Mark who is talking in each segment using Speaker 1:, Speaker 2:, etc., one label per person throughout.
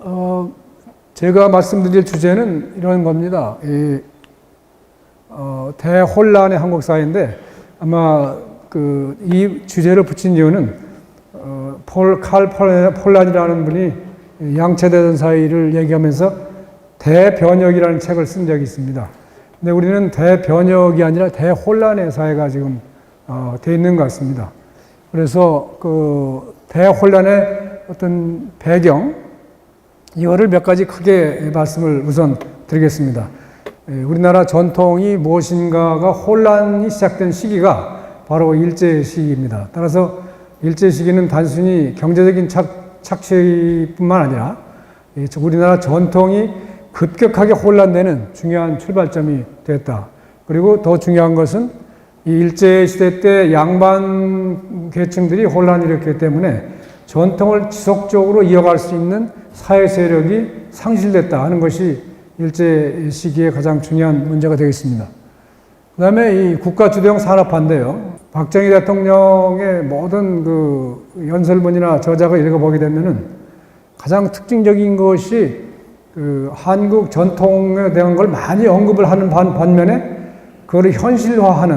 Speaker 1: 어, 제가 말씀드릴 주제는 이런 겁니다. 이, 어, 대혼란의 한국 사회인데 아마 그 이 주제를 붙인 이유는 어, 폴, 칼 폴- 폴란이라는 분이 양체대전 사회를 얘기하면서 대변혁이라는 책을 쓴 적이 있습니다. 근데 우리는 대변혁이 아니라 대혼란의 사회가 지금 어, 돼 있는 것 같습니다. 그래서 그 대혼란의 어떤 배경 이거를 몇 가지 크게 말씀을 우선 드리겠습니다. 예, 우리나라 전통이 무엇인가가 혼란이 시작된 시기가 바로 일제 시기입니다. 따라서 일제 시기는 단순히 경제적인 착, 착취뿐만 아니라 이 우리나라 전통이 급격하게 혼란되는 중요한 출발점이 됐다. 그리고 더 중요한 것은 이 일제 시대 때 양반 계층들이 혼란을 일으켰기 때문에 전통을 지속적으로 이어갈 수 있는 사회 세력이 상실됐다 하는 것이 일제 시기의 가장 중요한 문제가 되겠습니다. 그 다음에 이 국가 주도형 산업화인데요. 박정희 대통령의 모든 그 연설문이나 저작을 읽어보게 되면은 가장 특징적인 것이 그 한국 전통에 대한 걸 많이 언급을 하는 반, 반면에 그거를 현실화하는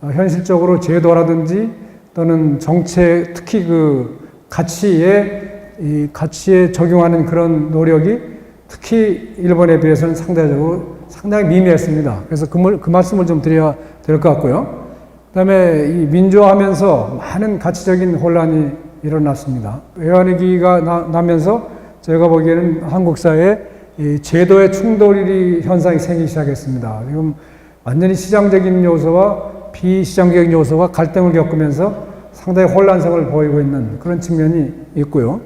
Speaker 1: 어, 현실적으로 제도라든지 또는 정책 특히 그 가치에 이 가치에 적용하는 그런 노력이 특히 일본에 비해서는 상대적으로 상당히 미미했습니다. 그래서 그, 물- 그 말씀을 좀 드려야 될 것 같고요. 그 다음에 이 민주화하면서 많은 가치적인 혼란이 일어났습니다. 외환위기가 나, 나면서 제가 보기에는 한국 사회에 이 제도의 충돌이 현상이 생기기 시작했습니다. 지금 완전히 시장적인 요소와 비시장적인 요소가 갈등을 겪으면서 상당히 혼란성을 보이고 있는 그런 측면이 있고요.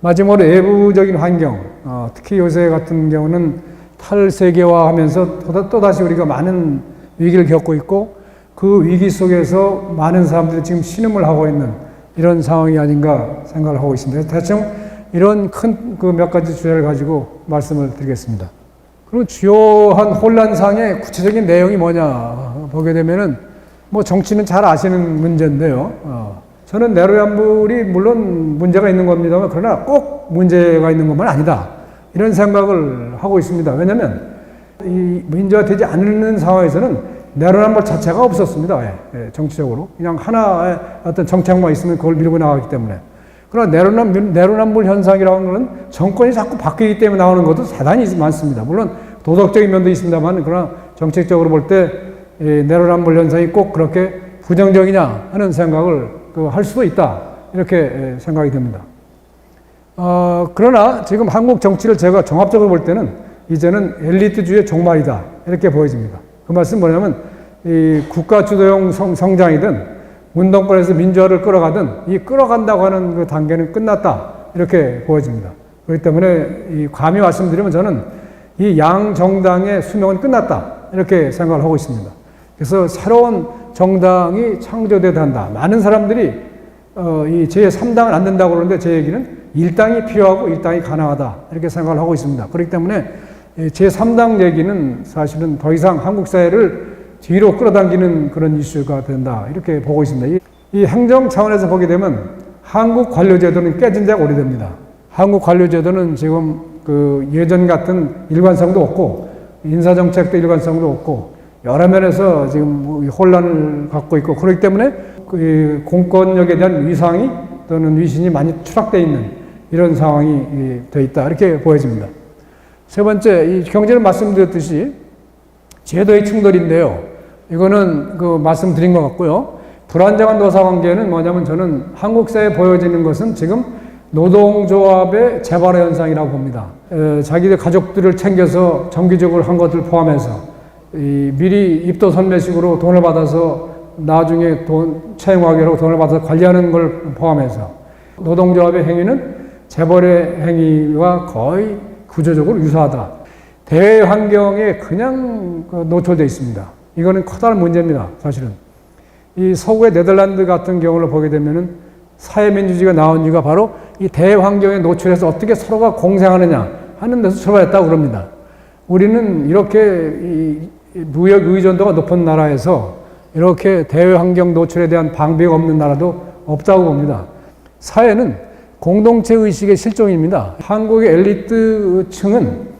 Speaker 1: 마지막으로 외부적인 환경, 어, 특히 요새 같은 경우는 탈세계화 하면서 또- 또다시 우리가 많은 위기를 겪고 있고 그 위기 속에서 많은 사람들이 지금 신음을 하고 있는 이런 상황이 아닌가 생각을 하고 있습니다. 대충 이런 큰 그 몇 가지 주제를 가지고 말씀을 드리겠습니다. 그리고 주요한 혼란상의 구체적인 내용이 뭐냐 보게 되면은 뭐 정치는 잘 아시는 문제인데요. 어, 저는 내로남불이 물론 문제가 있는 겁니다만 그러나 꼭 문제가 있는 것만 아니다. 이런 생각을 하고 있습니다. 왜냐하면 이 민주화되지 않는 상황에서는 내로남불 자체가 없었습니다. 예, 예, 정치적으로 그냥 하나의 어떤 정책만 있으면 그걸 밀고 나가기 때문에. 그러나 내로남, 내로남불 현상이라는 것은 정권이 자꾸 바뀌기 때문에 나오는 것도 대단히 많습니다. 물론 도덕적인 면도 있습니다만 그러나 정책적으로 볼때 내로남불 현상이 꼭 그렇게 부정적이냐 하는 생각을 그할 수도 있다. 이렇게 예, 생각이 됩니다. 어, 그러나 지금 한국 정치를 제가 종합적으로 볼 때는 이제는 엘리트주의 종말이다. 이렇게 보여집니다. 그 말씀 뭐냐면 이 국가 주도형 성, 성장이든 운동권에서 민주화를 끌어가든 이 끌어간다고 하는 그 단계는 끝났다. 이렇게 보여집니다. 그렇기 때문에 이 감히 말씀드리면 저는 이 양 정당의 수명은 끝났다. 이렇게 생각을 하고 있습니다. 그래서 새로운 정당이 창조돼야 한다. 많은 사람들이 어, 이 제3당은 안 된다고 그러는데 제 얘기는 일당이 필요하고 일당이 가능하다. 이렇게 생각을 하고 있습니다. 그렇기 때문에 이 제3당 얘기는 사실은 더 이상 한국 사회를 뒤로 끌어당기는 그런 이슈가 된다. 이렇게 보고 있습니다. 이, 이 행정 차원에서 보게 되면 한국 관료제도는 깨진 지가 오래됩니다. 한국 관료제도는 지금 그 예전 같은 일관성도 없고 인사정책도 일관성도 없고 여러 면에서 지금 뭐 혼란을 갖고 있고 그렇기 때문에 그 공권력에 대한 위상이 또는 위신이 많이 추락되어 있는 이런 상황이 되어 있다 이렇게 보여집니다. 세 번째 이 경제를 말씀드렸듯이 제도의 충돌인데요. 이거는 그 말씀드린 것 같고요. 불안정한 노사 관계는 뭐냐면 저는 한국 사회에 보여지는 것은 지금 노동조합의 재발화 현상이라고 봅니다. 에, 자기들 가족들을 챙겨서 정기적으로 한 것들 포함해서 이 미리 입도 선매식으로 돈을 받아서 나중에 돈 채용하기로 돈을 받아서 관리하는 걸 포함해서 노동조합의 행위는 재벌의 행위와 거의 구조적으로 유사하다. 대외 환경에 그냥 그 노출되어 있습니다. 이거는 커다란 문제입니다. 사실은. 이 서구의 네덜란드 같은 경우를 보게 되면은 사회민주주의가 나온 이유가 바로 이 대환경에 노출해서 어떻게 서로가 공생하느냐 하는 데서 출발했다고 그럽니다. 우리는 이렇게 이 무역 의존도가 높은 나라에서 이렇게 대외 환경 노출에 대한 방비가 없는 나라도 없다고 봅니다. 사회는 공동체 의식의 실종입니다. 한국의 엘리트층은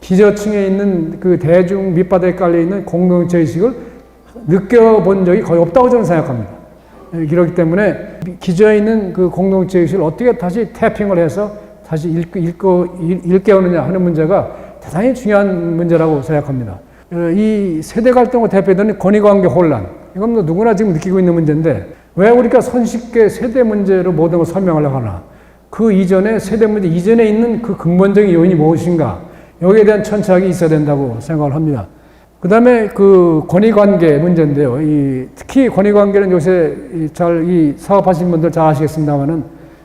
Speaker 1: 기저층에 있는 그 대중 밑바닥에 깔려 있는 공동체 의식을 느껴본 적이 거의 없다고 저는 생각합니다. 예, 그렇기 때문에 기저에 있는 그 공동체 의식을 어떻게 다시 태핑을 해서 다시 읽고, 읽고 일- 일깨우느냐 하는 문제가 대단히 중요한 문제라고 생각합니다. 어, 이 세대 갈등으로 대표되는 권위관계 혼란 이건 뭐 누구나 지금 느끼고 있는 문제인데 왜 우리가 손쉽게 세대 문제로 모든 걸 설명하려고 하나 그 이전에 세대 문제 이전에 있는 그 근본적인 요인이 무엇인가 여기에 대한 천착이 있어야 된다고 생각을 합니다. 그 다음에 그 권위관계 문제인데요. 이 특히 권위관계는 요새 잘 이 사업하시는 분들 잘 아시겠습니다만은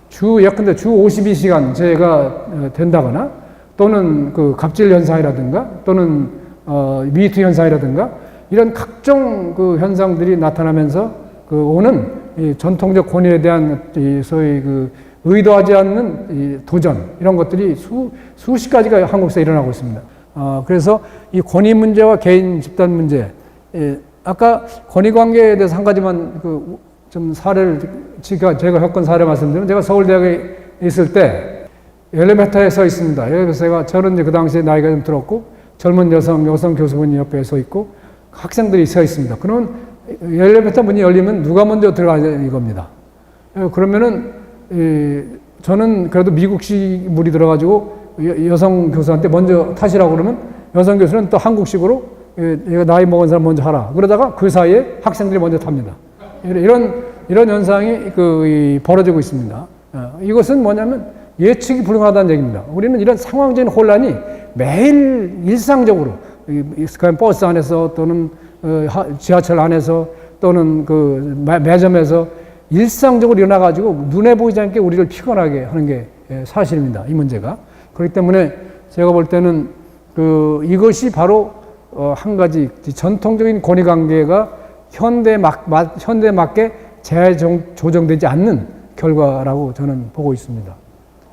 Speaker 1: 주 예컨대 주 52시간 제가 어, 된다거나 또는 그 갑질 현상이라든가 또는 어, 미투 현상이라든가 이런 각종 그 현상들이 나타나면서 그 오는 이 전통적 권위에 대한 이 소위 그 의도하지 않는 이 도전 이런 것들이 수 수십 가지가 한국에서 일어나고 있습니다. 어, 그래서 이 권위 문제와 개인 집단 문제, 예, 아까 권위 관계에 대해서 한 가지만 그 좀 사례를 제가 제가 겪은 사례 말씀드리면 제가 서울대학에 있을 때 엘리베이터에 서 있습니다. 엘리베이터가 저는 이제 그 당시에 나이가 좀 들었고 젊은 여성 여성 교수분이 옆에 서 있고 학생들이 서 있습니다. 그러면 엘리베이터 문이 열리면 누가 먼저 들어가냐 이겁니다. 예, 그러면은 이, 저는 그래도 미국식 물이 들어가지고 여, 여성 교수한테 먼저 타시라고 그러면 여성 교수는 또 한국식으로 예, 나이 먹은 사람 먼저 하라. 그러다가 그 사이에 학생들이 먼저 탑니다. 이런 이런, 현상이 그 이, 벌어지고 있습니다. 어, 이것은 뭐냐면 예측이 불가하다는 얘기입니다. 우리는 이런 상황적인 혼란이 매일 일상적으로 버스 안에서 또는 어, 하- 지하철 안에서 또는 그 매- 매점에서 일상적으로 일어나가지고 눈에 보이지 않게 우리를 피곤하게 하는 게 예, 사실입니다. 이 문제가. 그렇기 때문에 제가 볼 때는 그 이것이 바로 어, 한 가지 전통적인 권위 관계가 현대 막, 마- 현대 맞게 재조정되지 않는 결과라고 저는 보고 있습니다.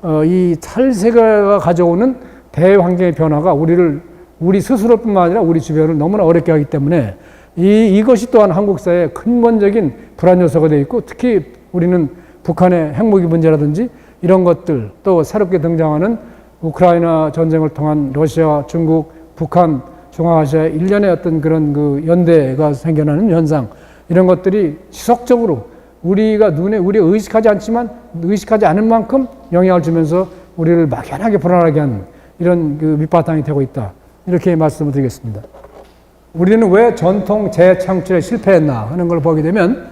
Speaker 1: 어, 이 탈세가 가져오는 대환경의 변화가 우리를 우리 스스로뿐만 아니라 우리 주변을 너무나 어렵게 하기 때문에 이, 이것이 또한 한국 사회의 근본적인 불안 요소가 되어 있고 특히 우리는 북한의 핵무기 문제라든지 이런 것들 또 새롭게 등장하는 우크라이나 전쟁을 통한 러시아, 중국, 북한, 중앙아시아 일련의 어떤 그런 그 연대가 생겨나는 현상 이런 것들이 지속적으로 우리가 눈에 우리 의식하지 않지만 의식하지 않은 만큼 영향을 주면서 우리를 막연하게 불안하게 하는 이런 그 밑바탕이 되고 있다 이렇게 말씀을 드리겠습니다. 우리는 왜 전통 재창출에 실패했나 하는 걸 보게 되면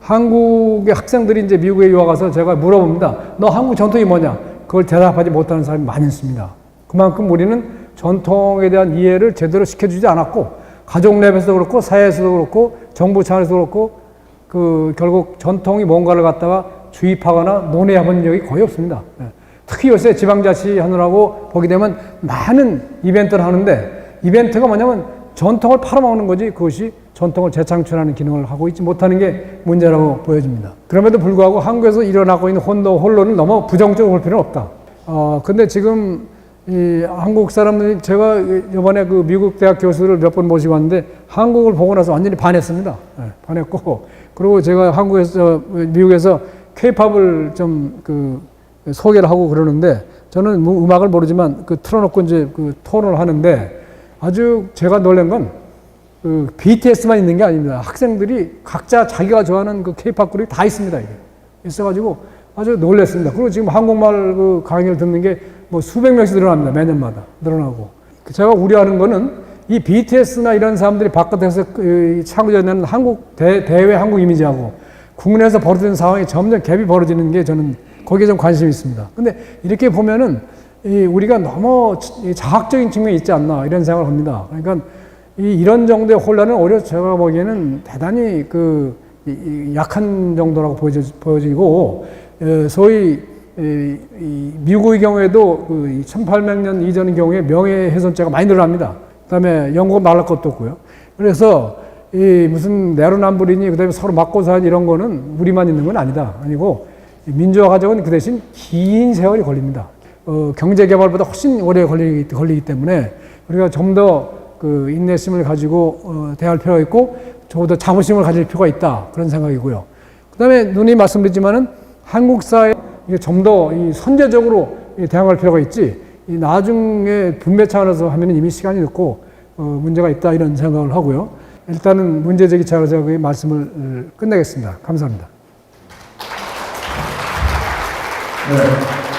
Speaker 1: 한국의 학생들이 이제 미국에 유학 가서 제가 물어봅니다. 너 한국 전통이 뭐냐? 그걸 대답하지 못하는 사람이 많이 있습니다. 그만큼 우리는 전통에 대한 이해를 제대로 시켜주지 않았고 가족 내에서도 그렇고 사회에서도 그렇고 정부 차원에서도 그렇고 그 결국 전통이 뭔가를 갖다가 주입하거나 논의해본 적이 거의 없습니다. 예. 특히 요새 지방자치 하느라고 보게 되면 많은 이벤트를 하는데 이벤트가 뭐냐면 전통을 팔아먹는 거지 그것이 전통을 재창출하는 기능을 하고 있지 못하는 게 문제라고 보여집니다. 그럼에도 불구하고 한국에서 일어나고 있는 혼도 혼론을 너무 부정적으로 볼 필요는 없다. 어, 근데 지금 이 한국 사람들이 제가 이번에 그 미국 대학 교수를 몇 번 모시고 왔는데 한국을 보고 나서 완전히 반했습니다. 예, 반했고 그리고 제가 한국에서 미국에서 케이팝을 좀그 소개를 하고 그러는데 저는 뭐 음악을 모르지만 그 틀어놓고 이제 그 토론을 하는데 아주 제가 놀란 건 그 BTS만 있는 게 아닙니다. 학생들이 각자 자기가 좋아하는 그 케이팝 그룹이 다 있습니다. 이게 있어가지고 아주 놀랐습니다. 그리고 지금 한국말 그 강의를 듣는 게 뭐 수백 명씩 늘어납니다. 매년마다 늘어나고. 제가 우려하는 거는 이 BTS나 이런 사람들이 바깥에서 그 창조해내는 한국 대, 대외 한국 이미지하고 국내에서 벌어지는 상황이 점점 갭이 벌어지는 게 저는 거기에 좀 관심이 있습니다. 근데 이렇게 보면은 이 우리가 너무 이 자학적인 측면이 있지 않나 이런 생각을 합니다. 그러니까 이 이런 정도의 혼란은 오히려 제가 보기에는 대단히 그 약한 정도라고 보여지, 보여지고 에, 소위 미국의 경우에도 그 1800년 이전의 경우에 명예훼손죄가 많이 늘어납니다. 그다음에 영국은 말할 것도 없고요. 그래서 이 무슨 내로남불이니 그다음에 서로 맞고 사는 이런 거는 우리만 있는 건 아니다. 아니고 민주화 과정은 그 대신 긴 세월이 걸립니다. 어, 경제 개발보다 훨씬 오래 걸리기, 걸리기 때문에 우리가 좀 더 그 인내심을 가지고 어, 대할 필요가 있고 좀더 자부심을 가질 필요가 있다 그런 생각이고요. 그다음에 눈이 말씀드리지만은 한국 사회 이게 좀더이 선제적으로 이 대응할 필요가 있지. 이 나중에 분배 차원에서 하면 이미 시간이 늦고 어, 문제가 있다 이런 생각을 하고요. 일단은 문제 제기 차원에서 그 말씀을 어, 끝내겠습니다. 감사합니다.
Speaker 2: 네.